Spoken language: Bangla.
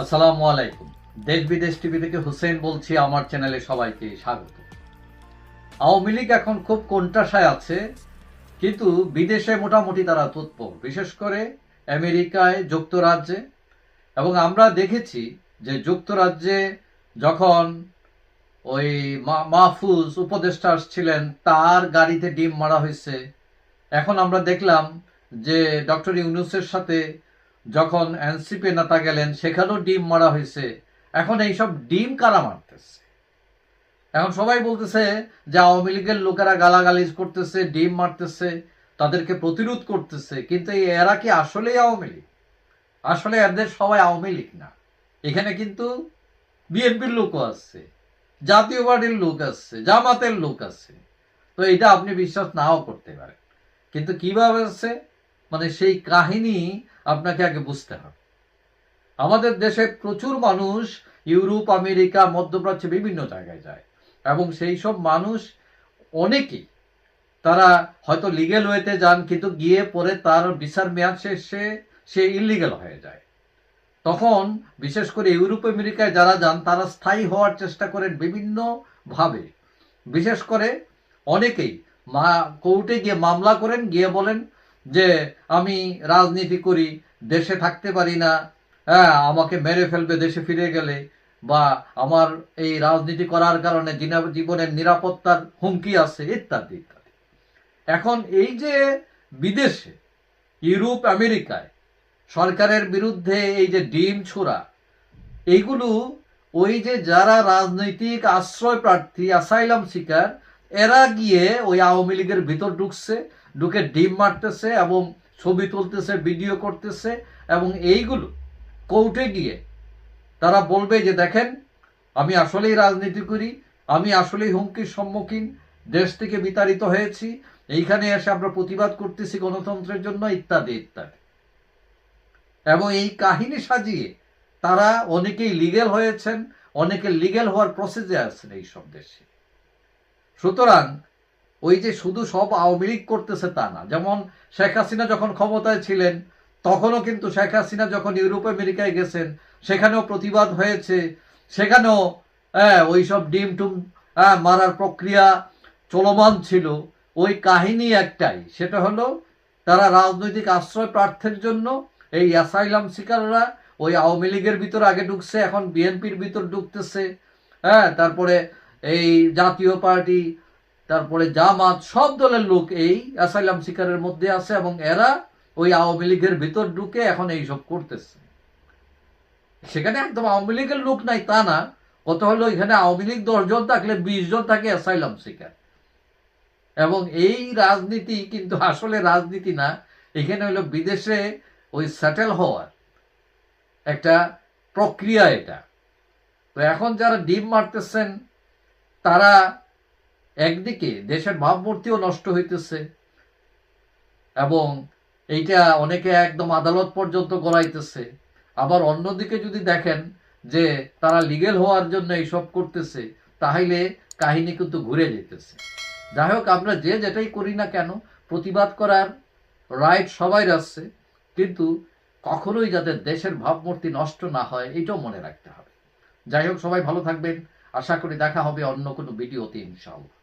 আসসালামু আলাইকুম। দেশ বিদেশ টিভি থেকে হুসেন বলছি, আমার চ্যানেলে সবাইকে স্বাগত। আওয়ামী লীগ এখন খুব কোণঠাসায় আছে, কিন্তু বিদেশে মোটামুটি তারা তৎপর বিশেষ করে আমেরিকায়, যুক্তরাজ্যে। এবং আমরা দেখেছি যে যুক্তরাজ্যে যখন ওই মাহফুজ উপদেষ্টা আসছিলেন, তার গাড়িতে ডিম মারা হয়েছে। এখন আমরা দেখলাম যে ডক্টর ইউনুসের সাথে যখন এনসিপি নেতা গেলেন, সেখানেও ডিম মারা হয়েছে। এখন এইসব ডিম কারা মারতেছে? এখন সবাই বলতেছে যে আওয়ামী লীগের লোকেরা গালাগালিজ করতেছে, ডিম মারতেছে, তাদেরকে প্রতিরোধ করতেছে। কিন্তু এরা কি আসলেই আওয়ামী লীগ? আসলে এদের সবাই আওয়ামী লীগ না। এখানে কিন্তু বিএনপির লোকও আছে, জাতীয় পার্টির লোক আছে, জামাতের লোক আছে। তো এটা আপনি বিশ্বাস নাও করতে পারেন। কিন্তু কীভাবে আছে? মানে সেই কাহিনী আপনাকে আগে বুঝতে হবে। আমাদের দেশে প্রচুর মানুষ ইউরোপ, আমেরিকা, মধ্যপ্রাচ্যে বিভিন্ন জায়গায় যায় এবং সেই সব মানুষ অনেকেই তারা হয়তো লিগেল ওয়েতে যান কিন্তু গিয়ে পরে তার বিচার মেয়াদ শেষে সে ইলিগেল হয়ে যায়। তখন বিশেষ করে ইউরোপ, আমেরিকায় যারা যান তারা স্থায়ী হওয়ার চেষ্টা করেন বিভিন্ন ভাবে বিশেষ করে অনেকেই মা কোর্টে গিয়ে মামলা করেন, গিয়ে বলেন যে আমি রাজনীতি করি, দেশে থাকতে পারি না হ্যাঁ আমাকে মেরে ফেলবে দেশে ফিরে গেলে, বা আমার এই রাজনীতি করার কারণে জীবনের নিরাপত্তার হুমকি আছে, ইত্যাদি ইত্যাদি। এখন এই যে বিদেশে, ইউরোপ, আমেরিকায় সরকারের বিরুদ্ধে এই যে ডিম ছোড়া, এইগুলো ওই যে যারা রাজনৈতিক আশ্রয় প্রার্থী, আসাইলাম শিকার এরা গিয়ে ওই আওয়ামী লীগের ভিতর ঢুকছে, ঢুকে ডিম মারতেছে এবং ছবি তুলতেছে, ভিডিও করতেছে এবং এইগুলো কোর্টে গিয়ে তারা বলবে যে, দেখেন, আমি আসলেই রাজনীতি করি, আমি আসলেই হুমকির সম্মুখীন, দেশ থেকে বিতাড়িত হয়েছি, এইখানে এসে আমরা প্রতিবাদ করতেছি গণতন্ত্রের জন্য, ইত্যাদি ইত্যাদি। এবং এই কাহিনী সাজিয়ে তারা অনেকেই লিগেল হয়েছেন, অনেকে লিগেল হওয়ার প্রসেসে আছেন এই সব দেশে। সুতরাং ওই যে শুধু সব আওয়ামী লীগ করতেছে তা না যেমন শেখ হাসিনা যখন ক্ষমতায় ছিলেন তখনও কিন্তু শেখ হাসিনা যখন ইউরোপ আমেরিকায় গেছেন সেখানেও প্রতিবাদ হয়েছে সেখানেও হ্যাঁ ওই সব ডিম টুম হ্যাঁ, মারার প্রক্রিয়া চলমান ছিল। ওই কাহিনী একটাই সেটা হলো তারা রাজনৈতিক আশ্রয় প্রার্থীর জন্য এই অ্যাসাইলাম শিকাররা ওই আওয়ামী লীগের ভিতর আগে ঢুকছে এখন বিএনপির ভিতর ঢুকতেছে হ্যাঁ তারপরে এই জাতীয় পার্টি, তারপরে জামাত, সব দলের লোক এই অ্যাসাইলাম শিকারের মধ্যে আছে এবং এরা ওই আওয়ামী লীগের ভিতর ঢুকে এখন এইসব করতেছে। সেখানে একদম আওয়ামী লীগের লোক নাই, তা না। কত হলো এখানে আওয়ামী লীগ দশজন থাকলে বিশ জন থাকে অ্যাসাইলাম শিকার। এবং এই রাজনীতি কিন্তু আসলে রাজনীতি না, এখানে হলো বিদেশে ওই সেটেল হওয়ার একটা প্রক্রিয়া এটা। তো এখন যারা ডিম মারতেছেন তারা একদিকে দেশের ভাবমূর্তিও নষ্ট হইতেছে এবং এইটা অনেকে একদম আদালত পর্যন্ত গড়াইতেছে আবার অন্যদিকে যদি দেখেন যে তারা লিগেল হওয়ার জন্য এইসব করতেছে, তাহলে কাহিনী কিন্তু ঘুরে যেতেছে। যাই হোক, আমরা যে যেটাই করি না কেন, প্রতিবাদ করার রাইট সবাই আসছে কিন্তু কখনোই যাতে দেশের ভাবমূর্তি নষ্ট না হয়, এটাও মনে রাখতে হবে। যাই হোক, সবাই ভালো থাকবেন। আশা করি দেখা হবে অন্য কোনো ভিডিওতে ইনশাআল্লাহ।